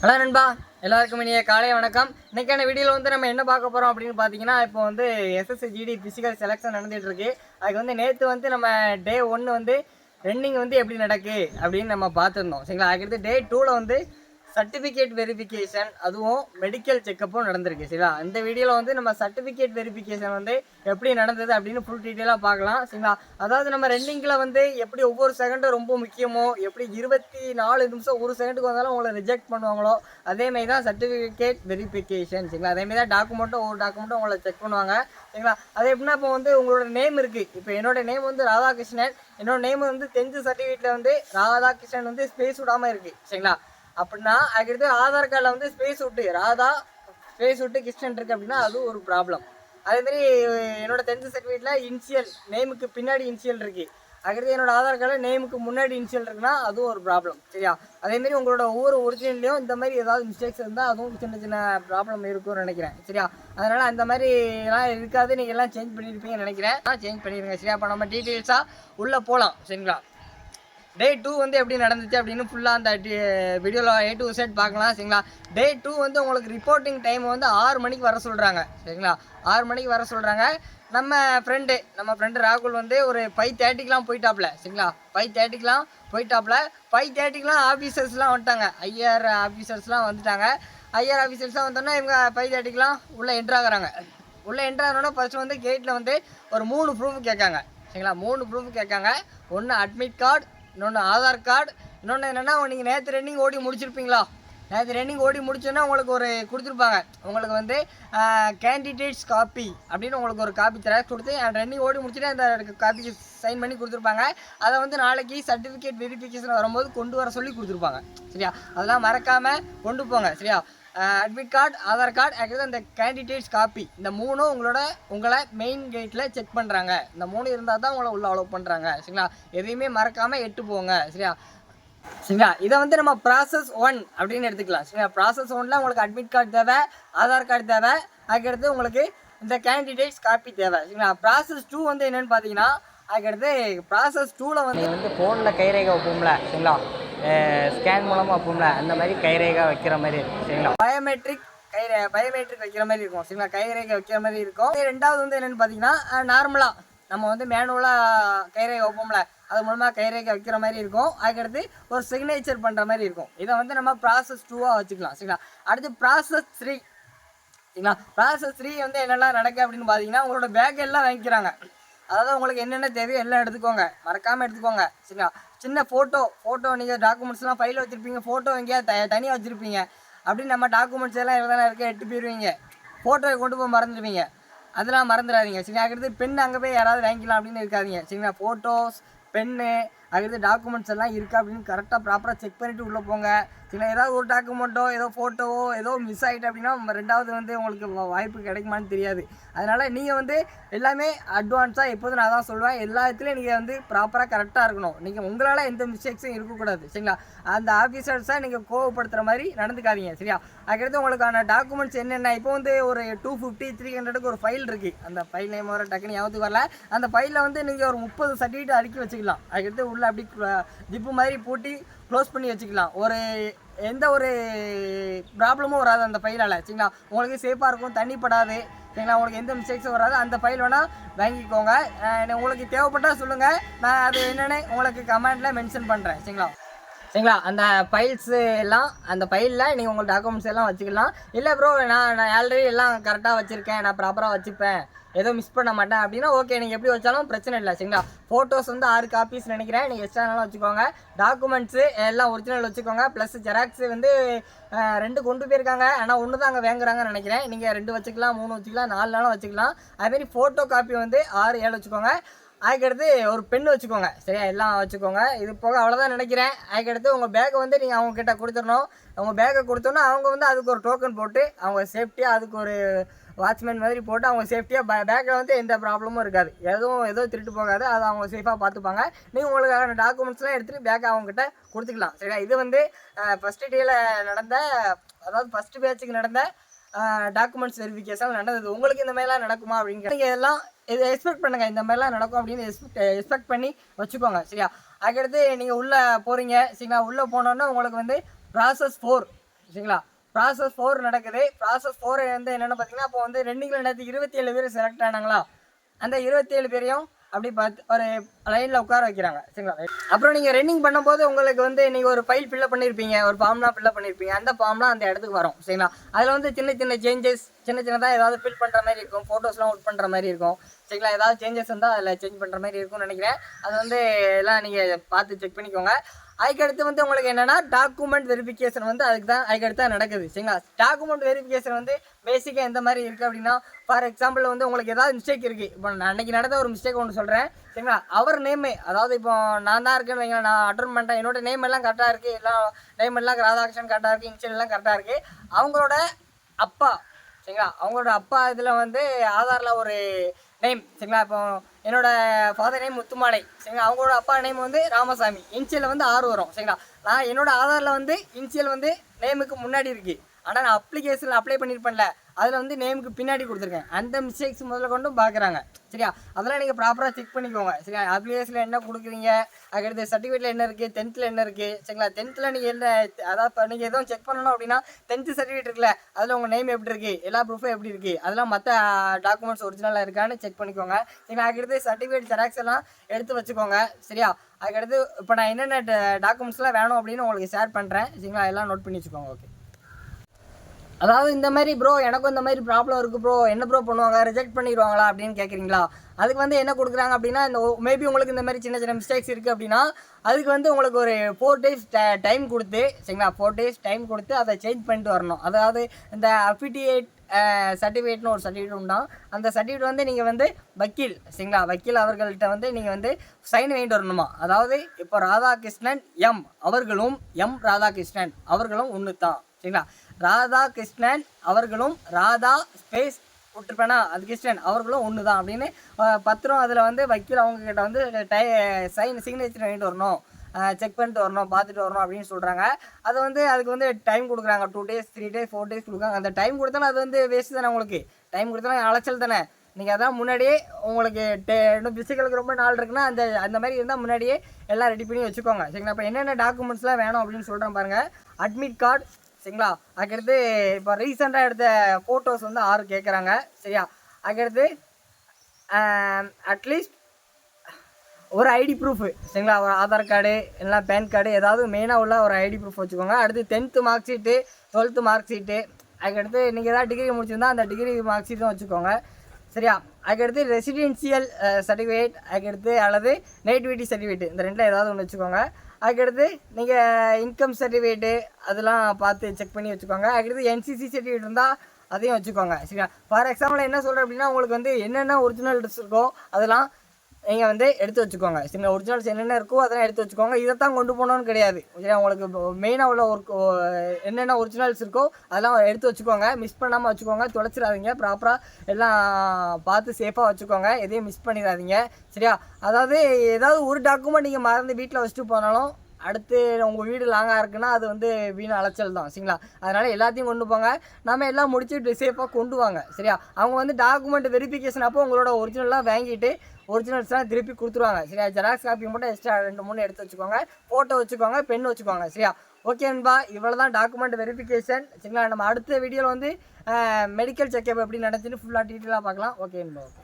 Hello நண்பா எல்லாருக்கும் இனிய காலை வணக்கம். இன்னைக்கான வீடியோவில் வந்து நம்ம என்ன பார்க்க போகிறோம் அப்படின்னு பார்த்தீங்கன்னா இப்போ வந்து எஸ்எஸ்ஜிடி பிசிக்கல் ஃபிசிக்கல் செலெக்ஷன் நடந்துட்டு இருக்கு. அதுக்கு வந்து நேற்று வந்து நம்ம டே ஒன்று வந்து ரன்னிங் வந்து எப்படி நடக்கு அப்படின்னு நம்ம பார்த்துருந்தோம். சரிங்களா? அதுக்கடுத்து டே டூவில் வந்து சர்டிஃபிகேட் வெரிஃபிகேஷன் அதுவும் மெடிக்கல் செக்கப்பும் நடந்திருக்கு சரிங்களா இந்த வீடியோவில் வந்து நம்ம சர்டிஃபிகேட் வெரிஃபிகேஷன் வந்து எப்படி நடந்தது அப்படின்னு ஃபுல் டீட்டெயிலாக பார்க்கலாம் சரிங்களா அதாவது நம்ம ரன்னிங்கில் வந்து எப்படி ஒவ்வொரு செகண்டும் ரொம்ப முக்கியமோ எப்படி இருபத்தி நாலு நிமிஷம் ஒரு செகண்டுக்கு வந்தாலும் உங்களை ரிஜெக்ட் பண்ணுவாங்களோ அதேமாதிரி தான் சர்டிஃபிகேட் வெரிஃபிகேஷன் சரிங்களா? அதேமாதிரி தான் டாக்குமெண்ட்டும் ஒவ்வொரு டாக்குமெண்ட்டும் உங்களை செக் பண்ணுவாங்க சரிங்களா? அது எப்படின்னா இப்போ வந்து உங்களோட நேம் இருக்குது இப்போ என்னோட நேம் வந்து ராதாகிருஷ்ணன். என்னோட நேம் வந்து டென்த்து சர்டிஃபிகேட்டில் வந்து ராதாகிருஷ்ணன் வந்து ஸ்பேஸ் விடாமல் இருக்குது சரிங்களா? அப்படின்னா அதுக்கடுத்து ஆதார் கார்டில் வந்து ஸ்பேஸ் விட்டு ராதா ஸ்பேஸ் விட்டு கிருஷ்ணன் இருக்கு அப்படின்னா அது ஒரு ப்ராப்ளம் அதேமாரி என்னோட டென்த்து சர்டிஃபிகேட்டில் இன்சியல் நேமுக்கு பின்னாடி இன்சியல் இருக்குது அதுக்கடுத்து என்னோட ஆதார் கார்டில் நேமுக்கு முன்னாடி இன்சியல் இருக்குன்னா அதுவும் ஒரு ப்ராப்ளம் சரியா? அதேமாரி உங்களோட ஒவ்வொரு ஒரிஜினல்லையும் இந்த மாதிரி ஏதாவது மிஸ்டேக்ஸ் இருந்தால் அதுவும் சின்ன சின்ன ப்ராப்ளம் இருக்கும்னு நினைக்கிறேன். சரியா? அதனால் அந்த மாதிரி எல்லாம் இருக்காது. நீங்கள் எல்லாம் சேஞ்ச் பண்ணியிருப்பீங்கன்னு நினைக்கிறேன். சேஞ்ச் பண்ணிடுங்க சரியா? அப்போ நம்ம டீட்டெயில்ஸாக உள்ளே போகலாம் சரிங்களா? டே டூ வந்து எப்படி நடந்துச்சு அப்படின்னு ஃபுல்லாக அந்த வீடியோவில் ஏ டு செட் பார்க்கலாம் சரிங்களா? டே டூ வந்து உங்களுக்கு ரிப்போர்ட்டிங் டைம் வந்து ஆறு மணிக்கு வர சொல்கிறாங்க சரிங்களா? ஆறு மணிக்கு வர சொல்கிறாங்க நம்ம ஃப்ரெண்டு நம்ம ஃப்ரெண்டு ராகுல் வந்து ஒரு ஃபைவ் தேர்ட்டிக்கெலாம் போயிட்டாப்ல சரிங்களா? ஃபைவ் தேர்ட்டிக்கெலாம் போயிட்டாப்ல. ஃபைவ் தேர்ட்டிக்கெலாம் ஆஃபீஸர்ஸ்லாம் வந்துட்டாங்க. ஐஆர் ஆஃபீஸர்ஸ்லாம் வந்துட்டாங்க. ஐஆர் ஆஃபீஸர்ஸ்லாம் வந்தோன்னா இவங்க ஃபைவ் தேர்ட்டிக்கெலாம் உள்ளே என்ட்ராகிறாங்க உள்ளே என்ட்ராகணுன்னா ஃபர்ஸ்ட் வந்து கேட்டில் வந்து ஒரு மூணு ப்ரூஃப் கேட்காங்க சரிங்களா? மூணு ப்ரூஃப் கேட்காங்க. ஒன்று அட்மிட் கார்டு இன்னொன்று ஆதார் கார்டு இன்னொன்று என்னென்னா நீங்கள் நேற்று ரன்னிங் ஓடி முடிச்சிருப்பீங்களா? நேற்று ரன்னிங் ஓடி முடிச்சோன்னா உங்களுக்கு ஒரு கொடுத்துருப்பாங்க. உங்களுக்கு வந்து கேண்டிடேட்ஸ் காப்பி அப்படின்னு உங்களுக்கு ஒரு காப்பி ஜெராக்ஸ் கொடுத்து ரன்னிங் ஓடி முடிச்சுட்டு அந்த காப்பிக்கு சைன் பண்ணி கொடுத்துருப்பாங்க. அதை வந்து நாளைக்கு சர்டிஃபிகேட் வெரிஃபிகேஷன் வரும்போது கொண்டு வர சொல்லி கொடுத்துருப்பாங்க. சரியா? அதெல்லாம் மறக்காமல் கொண்டு போங்க. சரியா? அட்மிட் கார்டு ஆதார் கார்டு ஆக்சுவலாக அந்த கேண்டிடேட்ஸ் காப்பி இந்த மூணும் உங்களோட உங்களை மெயின் கேட்டில் செக் பண்ணுறாங்க இந்த மூணு இருந்தால் தான் உங்களை உள்ள அலோவ் பண்ணுறாங்க சரிங்களா? எதையுமே மறக்காமல் எட்டு போங்க. சரியா? சரிங்களா? இதை வந்து நம்ம ப்ராசஸ் ஒன் அப்படின்னு எடுத்துக்கலாம். சரிங்களா? ப்ராசஸ் ஒன்ல உங்களுக்கு அட்மிட் கார்டு தேவை ஆதார் கார்டு தேவை. அதுக்கடுத்து உங்களுக்கு இந்த கேண்டிடேட்ஸ் காப்பி தேவை. சரிங்களா? ப்ராசஸ் டூ வந்து என்னென்னு பார்த்தீங்கன்னா அதுக்கடுத்து ப்ராசஸ் டூவில் வந்து வந்து ஃபோனில் கைரேகை வைப்போம்ல. சரிங்களா? ஸ்கேன் மூலமாக வைப்போம்ல அந்த மாதிரி கைரேகா வைக்கிற மாதிரி இருக்கும் சரிங்களா? பயோமெட்ரிக் கைரே பயோமெட்ரிக் வைக்கிற மாதிரி இருக்கும் சரிங்களா? கைரேகை வைக்கிற மாதிரி இருக்கும். ரெண்டாவது வந்து என்னென்னு பார்த்தீங்கன்னா நார்மலாக நம்ம வந்து மேனுவலாக கைரேகை வைப்போம்ல அது மூலமாக கைரேகை வைக்கிற மாதிரி இருக்கும். அதுக்கடுத்து ஒரு சிக்னேச்சர் பண்ணுற மாதிரி இருக்கும். இதை வந்து நம்ம ப்ராசஸ் டூவாக வச்சுக்கலாம் சரிங்களா? அடுத்து ப்ராசஸ் த்ரீ சரிங்களா? ப்ராசஸ் த்ரீ வந்து என்னெல்லாம் நடக்கு அப்படின்னு பார்த்தீங்கன்னா உங்களோட பேக் எல்லாம் வாங்கிக்கிறாங்க. அதாவது உங்களுக்கு என்னென்ன தேவையோ எல்லாம் எடுத்துக்கோங்க. மறக்காமல் எடுத்துக்கோங்க சரிங்களா? சின்ன ஃபோட்டோ ஃபோட்டோ நீங்கள் டாக்குமெண்ட்ஸ்லாம் ஃபைலில் வச்சுருப்பீங்க ஃபோட்டோ எங்கேயாவது த தனியாக வச்சுருப்பீங்க. அப்படின்னு நம்ம டாக்குமெண்ட்ஸ் எல்லாம் எல்லாம் இருக்க எட்டு போயிடுவீங்க ஃபோட்டோவை கொண்டு போய் மறந்துடுவீங்க. அதெல்லாம் மறந்துடாதீங்க. சரி அடுத்து பெண் அங்கே போய் யாராவது வாங்கிக்கலாம் அப்படின்னு இருக்காதீங்க. சரிங்களா? ஃபோட்டோஸ் பென்னு அடுத்து டாக்குமெண்ட்ஸ் எல்லாம் இருக்கா அப்படின்னு கரெக்டாக ப்ராப்பராக செக் பண்ணிவிட்டு உள்ளே போங்க. சரிங்களா ஏதாவது ஒரு டாக்குமெண்ட்டோ ஏதோ ஃபோட்டோவோ ஏதோ மிஸ் ஆகிட்டு அப்படின்னா ரெண்டாவது வந்து உங்களுக்கு வா- வாய்ப்பு கிடைக்குமான்னு தெரியாது. அதனால் நீங்கள் வந்து எல்லாமே அட்வான்ஸாக எப்போதும் நான் தான் சொல்லுவேன். எல்லா இடத்துலையும் நீங்கள் வந்து ப்ராப்பராக கரெக்டாக இருக்கணும். நீங்கள் உங்களால் எந்த மிஸ்டேக்ஸும் இருக்கக்கூடாது சரிங்களா? அந்த ஆஃபீஸர்ஸை நீங்கள் கோவப்படுத்துகிற மாதிரி நடந்துக்காதீங்க சரியா? அதுக்கடுத்து உங்களுக்கான டாக்குமெண்ட்ஸ் என்னென்ன? இப்போ வந்து ஒரு டூ ஃபிஃப்டி த்ரீ ஹண்ட்ரடுக்கு ஒரு ஃபைல் இருக்குது அந்த ஃபைல் நேம் வர டக்குன்னு யாவது வரல. அந்த ஃபைலில் வந்து நீங்கள் ஒரு முப்பது சர்டிஃபிகேட் அடுக்கி வச்சுக்கலாம். அதுக்கடுத்து உள்ளே அப்படி ஜிப்பு மாதிரி பூட்டி க்ளோஸ் பண்ணி வச்சுக்கலாம். ஒரு எந்த ஒரு ப்ராப்ளமும் வராது அந்த ஃபைலால் சரிங்களா? உங்களுக்கு சேஃபாக இருக்கும் தண்ணி படாது சரிங்களா? உங்களுக்கு எந்த மிஸ்டேக்ஸும் வராது அந்த ஃபைல் வேணால் வாங்கிக்கோங்க. உங்களுக்கு தேவைப்பட்டால் சொல்லுங்கள் நான் அது என்னென்னு உங்களுக்கு கமெண்ட்டில் மென்ஷன் பண்ணுறேன் சரிங்களா? சரிங்களா? அந்த ஃபைல்ஸு எல்லாம் அந்த ஃபைலில் நீங்கள் உங்கள் டாக்குமெண்ட்ஸ் எல்லாம் வச்சுக்கலாம். இல்லை ப்ரோ நான் நான் ஆல்ரெடி எல்லாம் கரெக்டாக வச்சுருக்கேன். நான் ப்ராப்பராக வச்சுப்பேன். எதுவும் மிஸ் பண்ண மாட்டேன் அப்படின்னா ஓகே நீங்கள் எப்படி வச்சாலும் பிரச்சனை இல்லை சரிங்களா? ஃபோட்டோஸ் வந்து ஆறு காப்பீஸ் நினைக்கிறேன். நீங்கள் எக்ஸ்ட்ரானாலும் வச்சுக்கோங்க. டாக்குமெண்ட்ஸு எல்லாம் ஒரிஜினல் வச்சுக்கோங்க. ப்ளஸ் ஜெராக்ஸ் வந்து ரெண்டு கொண்டு போயிருக்காங்க. ஆனால் ஒன்று தான் அங்கே வாங்குறாங்கன்னு நினைக்கிறேன். நீங்கள் ரெண்டு வச்சுக்கலாம் மூணு வச்சுக்கலாம் நாலு நாளும் வச்சுக்கலாம். அதுமாரி ஃபோட்டோ காப்பி வந்து ஆறு ஏழு வச்சுக்கோங்க. அதுக்கடுத்து ஒரு பென் வச்சுக்கோங்க. சரியா? எல்லாம் வச்சுக்கோங்க. இது போக அவ்வளோதான் நினைக்கிறேன். அதுக்கடுத்து உங்கள் பேக்கை வந்து நீங்கள் அவங்க கிட்ட கொடுத்துடணும் அவங்க பேக்கை கொடுத்தோன்னா அவங்க வந்து அதுக்கு ஒரு டோக்கன் போட்டு அவங்க சேஃப்டியாக அதுக்கு ஒரு வாட்ச்மேன் மாதிரி போட்டு அவங்க சேஃப்டியாக பே பேக்கில் வந்து எந்த ப்ராப்ளமும் இருக்காது. எதுவும் எதுவும் திருட்டு போகாது. அதை அவங்க சேஃபாக பார்த்துப்பாங்க. நீங்கள் உங்களுக்கான டாக்குமெண்ட்ஸ்லாம் எடுத்துகிட்டு பேக்கை அவங்ககிட்ட கொடுத்துக்கலாம். சரியா? இது வந்து ஃபஸ்ட்டு டேயில் நடந்த அதாவது ஃபஸ்ட்டு பேச்சுக்கு நடந்த டாக்குமெண்ட்ஸ் வெரிஃபிகேஷன் நடந்தது. உங்களுக்கு இந்த மாதிரிலாம் நடக்குமா அப்படின்னு நீங்கள் இதெல்லாம் இது எக்ஸ்பெக்ட் பண்ணுங்கள் இந்த மாதிரிலாம் நடக்கும் அப்படின்னு எக்ஸ்பெக்ட் எக்ஸ்பெக்ட் பண்ணி வச்சுக்கோங்க. சரியா? அதுக்கடுத்து நீங்கள் உள்ளே போகிறீங்க சரிங்களா? உள்ளே போனோன்னா உங்களுக்கு வந்து ப்ராசஸ் ஃபோர் சரிங்களா? ப்ராசஸ் ஃபோர் நடக்குது. ப்ராசஸ் ஃபோர் வந்து என்னென்னு பார்த்தீங்கன்னா இப்போ வந்து ரெண்டிங்கில் நடத்தி இருபத்தி ஏழு பேர் செலக்ட் ஆனாங்களா? அந்த இருபத்தி ஏழு பேரையும் அப்படி பார்த்து ஒரு லைனில் உட்கார வைக்கிறாங்க. சரிங்களா? அப்புறம் நீங்கள் ரன்னிங் பண்ணும்போது உங்களுக்கு வந்து நீங்கள் ஒரு ஃபைல் ஃபில்லப் பண்ணியிருப்பீங்க ஒரு ஃபார்ம்லாம் ஃபில்லப் பண்ணியிருப்பீங்க அந்த ஃபார்ம்லாம் அந்த இடத்துக்கு வரும். சரிங்களா? அதில் வந்து சின்ன சின்ன சேஞ்சஸ் சின்ன சின்னதாக ஏதாவது ஃபில் பண்ணுற மாதிரி இருக்கும். ஃபோட்டோஸ்லாம் அவுட் பண்ணுற மாதிரி இருக்கும். சரிங்களா? ஏதாவது சேஞ்சஸ் இருந்தால் அதில் சேஞ்ச் பண்ணுற மாதிரி இருக்கும்னு நினைக்கிறேன். அது வந்து எல்லாம் நீங்கள் பார்த்து செக் பண்ணிக்கோங்க. அதுக்கடுத்து வந்து உங்களுக்கு என்னென்னா டாக்குமெண்ட் வெரிஃபிகேஷன் வந்து அதுக்கு தான் அதுக்கடுத்து தான் நடக்குது. சரிங்களா? டாக்குமெண்ட் வெரிஃபிகேஷன் வந்து பேசிக்காக எந்த மாதிரி இருக்குது அப்படின்னா ஃபார் எக்ஸாம்பிள் வந்து உங்களுக்கு ஏதாவது மிஸ்டேக் இருக்குது இப்போ நான் அன்றைக்கி நடந்த ஒரு மிஸ்டேக் ஒன்று சொல்கிறேன் சரிங்களா? அவர் நேமு அதாவது இப்போ நான் தான் இருக்கேன்னு வைங்களேன் நான் அட்டன் பண்ணிட்டேன். என்னோட நேம் எல்லாம் கரெக்டாக இருக்குது எல்லாம் நேம் எல்லாம் ராதாகிருஷ்ணன் கரெக்டாக இருக்குது இன்ஷியல் எல்லாம் கரெக்டாக இருக்குது அவங்களோட அப்பா சரிங்களா? அவங்களோட அப்பா இதில் வந்து ஆதாரில் ஒரு நேம் சரிங்களா? இப்போ என்னோட ஃபாதர் நேம் முத்துமாலை சரிங்களா? அவங்களோட அப்பா நேம் வந்து ராமசாமி. இன்சியலில் வந்து ஆறு வரும் சரிங்களா? நான் என்னோட ஆதாரில் வந்து இன்சியல் வந்து நேமுக்கு முன்னாடி இருக்குது ஆனால் நான் அப்ளிகேஷனில் அப்ளை பண்ணியிருப்பேன்ல அதில் வந்து நேமுக்கு பின்னாடி கொடுத்துருக்கேன். அந்த மிஸ்டேக்ஸ் முதல்ல கொண்டும் பார்க்குறாங்க சரியா? அதெல்லாம் நீங்கள் ப்ராப்பராக செக் பண்ணிக்கோங்க. சரியா? அப்ளிகேஷனில் என்ன கொடுக்குறீங்க? அதுக்கடுத்து சர்டிஃபிகேட்டில் என்ன இருக்குது டென்த்தில் என்ன இருக்குது சரிங்களா? டென்த்தில் நீங்கள் என்ன அதாவது நீங்கள் எதுவும் செக் பண்ணணும் அப்படின்னா டென்த்து சர்டிஃபிகேட் இருக்குல்ல அதில் உங்கள் நேம் எப்படி இருக்குது எல்லா ப்ரூஃபும் எப்படி இருக்குது அதெல்லாம் மற்ற டாக்குமெண்ட்ஸ் ஒரிஜினலாக இருக்கான்னு செக் பண்ணிக்கோங்க. சரிங்களா? அதுக்கடுத்து சர்டிஃபிகேட் ஜெராக்ஸ் எல்லாம் எடுத்து வச்சுக்கோங்க. சரியா? அதுக்கடுத்து இப்போ நான் என்னென்ன டாக்குமெண்ட்ஸ்லாம் வேணும் அப்படின்னு உங்களுக்கு ஷேர் பண்ணுறேன் சரிங்களா? எல்லாம் நோட் பண்ணி வச்சுக்கோங்க. ஓகே அதாவது இந்த மாதிரி ப்ரோ எனக்கும் இந்த மாதிரி ப்ராப்ளம் இருக்குது ப்ரோ என்ன ப்ரோ பண்ணுவாங்க? ரிஜெக்ட் பண்ணிடுவாங்களா அப்படின்னு கேட்குறீங்களா அதுக்கு வந்து என்ன கொடுக்குறாங்க அப்படின்னா இந்த மேபி உங்களுக்கு இந்த மாதிரி சின்ன சின்ன மிஸ்டேக்ஸ் இருக்குது அப்படின்னா அதுக்கு வந்து உங்களுக்கு ஒரு ஃபோர் டேஸ் டைம் கொடுத்து சரிங்களா? ஃபோர் டேஸ் டைம் கொடுத்து அதை சேஞ்ச் பண்ணிட்டு வரணும். அதாவது இந்த அஃபிடியேட் சர்டிஃபிகேட்னு ஒரு சர்டிஃபிகேட் உண்டா அந்த சர்டிஃபிகேட் வந்து நீங்கள் வந்து வக்கீல் சரிங்களா? வக்கீல் அவர்கள்ட்ட வந்து நீங்கள் வந்து சைன் வாங்கிட்டு வரணுமா? அதாவது இப்போ ராதாகிருஷ்ணன் எம் அவர்களும் எம் ராதாகிருஷ்ணன் அவர்களும் ஒன்று தான் சரிங்களா? ராதா கிருஷ்ணன் அவர்களும் ராதா ஸ்பேஸ் விட்டுருப்பேனா அது கிருஷ்ணன். அவர்களும் ஒன்று தான் அப்படின்னு பத்திரம் அதில் வந்து வக்கீல் அவங்கக்கிட்ட வந்து டை சைன் சிக்னேச்சர் வாங்கிட்டு வரணும். செக் பண்ணிட்டு வரணும் பார்த்துட்டு வரணும் அப்படின்னு சொல்கிறாங்க அது வந்து அதுக்கு வந்து டைம் கொடுக்குறாங்க. Two days three days four days கொடுக்குறாங்க. அந்த டைம் கொடுத்தாலும் அது வந்து வேஸ்ட் தானே உங்களுக்கு? டைம் கொடுத்தாலும் அலைச்சல் தானே? நீங்கள் அதான் முன்னாடியே உங்களுக்கு டே இன்னும் பிசிக்கலுக்கு ரொம்ப நாள் இருக்குன்னா அந்த அந்த மாதிரி இருந்தால் முன்னாடியே எல்லாம் ரெடி பண்ணி வச்சுக்கோங்க. சரிங்களா? இப்போ என்னென்ன டாக்குமெண்ட்ஸ்லாம் வேணும் அப்படின்னு சொல்கிறேன் பாருங்கள் அட்மிட் கார்டு சரிங்களா? அதுக்கடுத்து இப்போ ரீசெண்டாக எடுத்த ஃபோட்டோஸ் வந்து ஆறு கேட்குறாங்க சரியா? அதுக்கடுத்து அட்லீஸ்ட் ஒரு ஐடி ப்ரூஃபு சரிங்களா? ஒரு ஆதார் கார்டு இல்லைனா பேன் கார்டு ஏதாவது மெயினாக உள்ள ஒரு ஐடி ப்ரூஃப் வச்சுக்கோங்க. அடுத்து tenth mark sheet twelfth mark sheet அதுக்கடுத்து நீங்கள் ஏதாவது டிகிரி முடிச்சிருந்தா அந்த டிகிரி மார்க் ஷீட்டும் வச்சுக்கோங்க. சரியா? அதுக்கடுத்து ரெசிடென்சியல் சர்டிஃபிகேட் uh, அதுக்கடுத்து அல்லது நேட்டிவிட்டி சர்டிஃபிகேட் இந்த ரெண்டில் ஏதாவது ஒன்று வச்சுக்கோங்க. அதுக்கடுத்து நீங்கள் இன்கம் சர்டிஃபிகேட்டு அதெல்லாம் பார்த்து செக் பண்ணி வச்சுக்கோங்க. அதுக்கடுத்து என்சிசி சர்டிஃபிகேட் இருந்தால் அதையும் வச்சுக்கோங்க. சரியா? ஃபார் எக்ஸாம்பிள் என்ன சொல்கிறேன் அப்படின்னா உங்களுக்கு வந்து என்னென்ன ஒரிஜினல் ட்ரெஸ் இருக்கோ அதெல்லாம் நீங்கள் வந்து எடுத்து வச்சுக்கோங்க. சின்ன ஒரிஜினல்ஸ் என்னென்ன இருக்கோ அதெல்லாம் எடுத்து வச்சுக்கோங்க. இதை தான் கொண்டு போகணும்னு கிடையாது. சரியா உங்களுக்கு மெயினாக உள்ள ஒர்க் என்னென்ன ஒரிஜினல்ஸ் இருக்கோ அதெல்லாம் எடுத்து வச்சுக்கோங்க. மிஸ் பண்ணாமல் வச்சுக்கோங்க. தொலைச்சிடாதீங்க. ப்ராப்பராக எல்லாம் பார்த்து சேஃபாக வச்சுக்கோங்க. எதையும் மிஸ் பண்ணிடாதீங்க. சரியா? அதாவது ஏதாவது ஒரு டாக்குமெண்ட் நீங்கள் மறந்து வீட்டில் வச்சுட்டு போனாலும் அடுத்து உங்கள் வீடு லாங்காக இருக்குன்னா அது வந்து வீண் அலைச்சல் தான். சரிங்களா? அதனால் எல்லாத்தையும் கொண்டு போங்க. நம்ம எல்லாம் முடிச்சுட்டு சேஃபாக கொண்டு வாங்க. சரியா? அவங்க வந்து டாக்குமெண்ட் வெரிஃபிகேஷன் அப்போ உங்களோட ஒரிஜினல்லாம் வாங்கிட்டு ஒரிஜினல்ஸ்லாம் திருப்பி கொடுத்துருவாங்க. சரியா? ஜெராக்ஸ் காப்பி மட்டும் எக்ஸ்ட்ரா ரெண்டு மூணு எடுத்து வச்சுக்கோங்க. ஃபோட்டோ வச்சுக்கோங்க பென் வச்சுக்கோங்க. சரியா? ஓகே அன்பா இவ்வளோ தான் டாக்குமெண்ட் வெரிஃபிகேஷன் சரிங்களா? நம்ம அடுத்த வீடியோவில் வந்து மெடிக்கல் செக்கப் எப்படி நடந்துச்சுன்னு ஃபுல்லாக டீட்டெயிலாக பார்க்கலாம். ஓகே அன்பா ஓகே